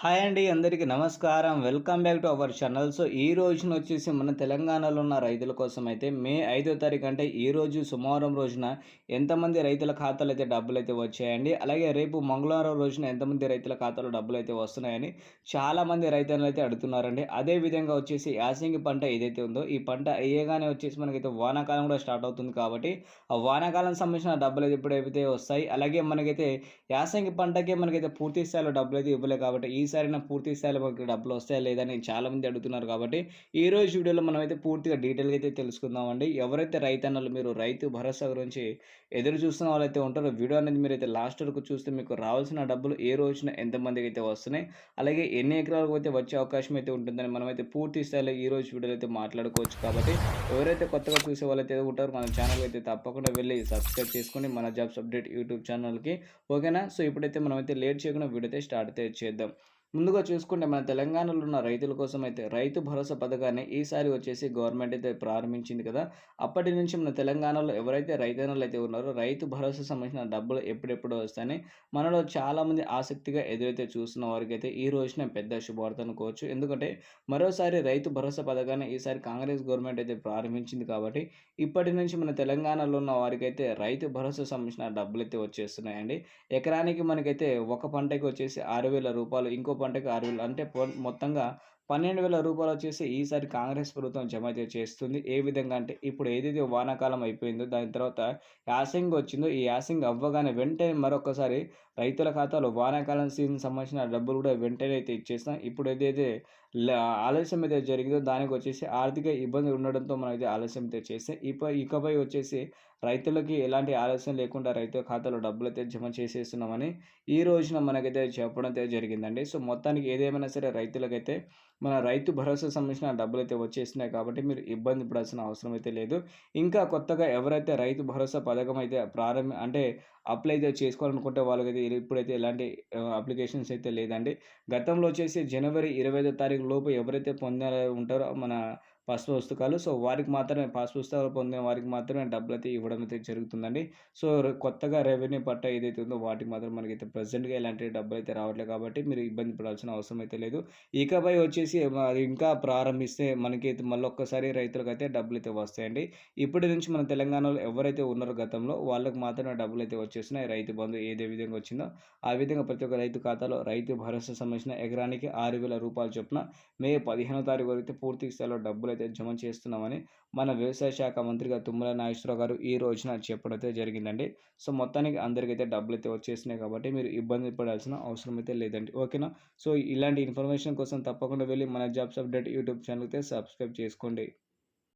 Hi అండి అందరికీ నమస్కారం. Welcome back to our channel. So ఈ రోజున వచ్చేసి మన తెలంగాణలో ఉన్న రైతుల కోసం అయితే మే ఐదో తారీఖు అంటే ఈ రోజు సోమవారం రోజున ఎంతమంది రైతుల ఖాతాలు అయితే డబ్బులు అయితే వచ్చాయండి. అలాగే రేపు మంగళవారం రోజున ఎంతమంది రైతుల ఖాతాలో డబ్బులు అయితే వస్తున్నాయని చాలామంది రైతులు అయితే అడుగుతున్నారండి. అదే విధంగా వచ్చేసి యాసంగి పంట ఏదైతే ఉందో ఈ పంట అయ్యేగానే వచ్చేసి మనకైతే వానాకాలం కూడా స్టార్ట్ అవుతుంది కాబట్టి ఆ వానాకాలం సంబంధించిన డబ్బులు అయితే ఇప్పుడైతే వస్తాయి. అలాగే మనకైతే యాసంగి పంటకే మనకైతే పూర్తి స్థాయిలో డబ్బులు అయితే ఇవ్వలేదు కాబట్టి ఈసారి పూర్తి స్థాయిలో మనకి డబ్బులు వస్తాయా లేదని చాలామంది అడుగుతున్నారు కాబట్టి ఈ రోజు వీడియోలో మనమైతే పూర్తిగా డీటెయిల్గా అయితే తెలుసుకుందామండి. ఎవరైతే రైతన్నలు మీరు రైతు భరోసా గురించి ఎదురు చూస్తున్న వాళ్ళైతే ఉంటారో వీడియో అనేది మీరు అయితే లాస్ట్ వరకు చూస్తే మీకు రావాల్సిన డబ్బులు ఏ రోజున ఎంతమందికి అయితే వస్తున్నాయి అలాగే ఎన్ని ఎకరాలకు అయితే వచ్చే అవకాశం అయితే ఉంటుందని మనమైతే పూర్తి స్థాయిలో ఈ రోజు వీడియోలో అయితే మాట్లాడుకోవచ్చు. కాబట్టి ఎవరైతే కొత్తగా చూసే వాళ్ళైతే ఉంటారో మన ఛానల్ అయితే తప్పకుండా వెళ్ళి సబ్స్క్రైబ్ చేసుకొని మన జాబ్స్ అప్డేట్ యూట్యూబ్ ఛానల్కి. ఓకేనా? సో ఇప్పుడైతే మనం అయితే లేట్ చేయకుండా వీడియో అయితే స్టార్ట్ అయితే చేద్దాం. ముందుగా చూసుకుంటే మన తెలంగాణలో ఉన్న రైతుల కోసం అయితే రైతు భరోసా పథకాన్ని ఈసారి వచ్చేసి గవర్నమెంట్ అయితే ప్రారంభించింది కదా. అప్పటి నుంచి మన తెలంగాణలో ఎవరైతే రైతన్నలు అయితే ఉన్నారో రైతు భరోసా సంబంధించిన డబ్బులు ఎప్పుడెప్పుడు వస్తాయని మనలో చాలామంది ఆసక్తిగా ఎదురైతే చూస్తున్న వారికి అయితే ఈ రోజున పెద్ద శుభవార్త అనుకోవచ్చు ఎందుకంటే మరోసారి రైతు భరోసా పథకాన్ని ఈసారి కాంగ్రెస్ గవర్నమెంట్ అయితే ప్రారంభించింది కాబట్టి ఇప్పటి నుంచి మన తెలంగాణలో ఉన్న వారికైతే రైతు భరోసా సంబంధించిన డబ్బులు అయితే వచ్చేస్తున్నాయండి. ఎకరానికి మనకైతే ఒక పంటకి వచ్చేసి ఆరు వేల రూపాయలు ఇంకో పంటకు ఆరు వేలు అంటే మొత్తంగా పన్నెండు వేల రూపాయలు వచ్చేసి ఈసారి కాంగ్రెస్ ప్రభుత్వం జమ అయితే చేస్తుంది. ఏ విధంగా అంటే ఇప్పుడు ఏదైతే వానాకాలం అయిపోయిందో దాని తర్వాత యాసింగ్ వచ్చిందో ఈ యాసింగ్ అవ్వగానే వెంటనే మరొకసారి రైతుల ఖాతాలో వానాకాలం సీజన్ సంబంధించిన డబ్బులు కూడా వెంటనే అయితే ఇచ్చేస్తాం ఇప్పుడు ఏదైతే ఆలస్యం అయితే జరిగిందో దానికి వచ్చేసి ఆర్థిక ఇబ్బంది ఉండడంతో మనం అయితే ఆలస్యం అయితే చేస్తే ఇక ఇకపై వచ్చేసి రైతులకి ఎలాంటి ఆలస్యం లేకుండా రైతుల ఖాతాలో డబ్బులు అయితే జమ చేసేస్తున్నామని ఈ రోజున మనకైతే చెప్పడం అయితే జరిగిందండి. సో మొత్తానికి ఏదేమైనా సరే రైతులకైతే మన రైతు భరోసా సంబంధించిన డబ్బులు అయితే వచ్చేసినాయి కాబట్టి మీరు ఇబ్బంది పడాల్సిన అవసరం అయితే లేదు. ఇంకా కొత్తగా ఎవరైతే రైతు భరోసా పథకం అయితే ప్రారంభ అంటే అప్లై అయితే చేసుకోవాలనుకుంటే వాళ్ళకైతే ఇప్పుడైతే ఎలాంటి అప్లికేషన్స్ అయితే లేదండి. గతంలో వచ్చేసి జనవరి ఇరవై ఐదో తారీఖు లోపు ఎవరైతే పొందాలో ఉంటారో మన పసుపు పుస్తకాలు. సో వారికి మాత్రమే పసుపు పుస్తకాలు పొందిన వారికి మాత్రమే డబ్బులు అయితే ఇవ్వడం అయితే జరుగుతుందండి. సో కొత్తగా రెవెన్యూ పట్ట ఏదైతే ఉందో వాటికి మాత్రం మనకైతే ప్రజెంట్గా ఇలాంటి డబ్బులు అయితే రావట్లేదు కాబట్టి మీరు ఇబ్బంది పడాల్సిన అవసరం అయితే లేదు. ఇకపై వచ్చేసి ఇంకా ప్రారంభిస్తే మనకైతే మళ్ళీ ఒక్కసారి రైతులకు అయితే డబ్బులు అయితే వస్తాయండి. ఇప్పటి నుంచి మన తెలంగాణలో ఎవరైతే ఉన్నారో గతంలో వాళ్ళకి మాత్రమే డబ్బులు అయితే వచ్చేస్తున్నాయి. రైతు బంధు ఏదే విధంగా వచ్చిందో ఆ విధంగా ప్రతి ఒక్క రైతు ఖాతాలో రైతు భరోసా సంబంధించిన ఎకరానికి ఆరు వేల రూపాయలు చొప్పున మే పదిహేనో తారీఖు వరకు పూర్తి స్థాయిలో డబ్బులు అయితే జమ చేస్తున్నామని మన వ్యవసాయ శాఖ మంత్రిగా తుమ్మల నాగేశ్వరరావు గారు ఈ రోజున చెప్పడం అయితే జరిగిందండి. సో మొత్తానికి అందరికైతే డబ్బులు అయితే వచ్చేసినాయి కాబట్టి మీరు ఇబ్బంది పడాల్సిన అవసరం అయితే లేదండి. ఓకేనా? సో ఇలాంటి ఇన్ఫర్మేషన్ కోసం తప్పకుండా వెళ్ళి మన జాబ్స్ అప్డేట్ యూట్యూబ్ ఛానల్ అయితే సబ్స్క్రైబ్ చేసుకోండి.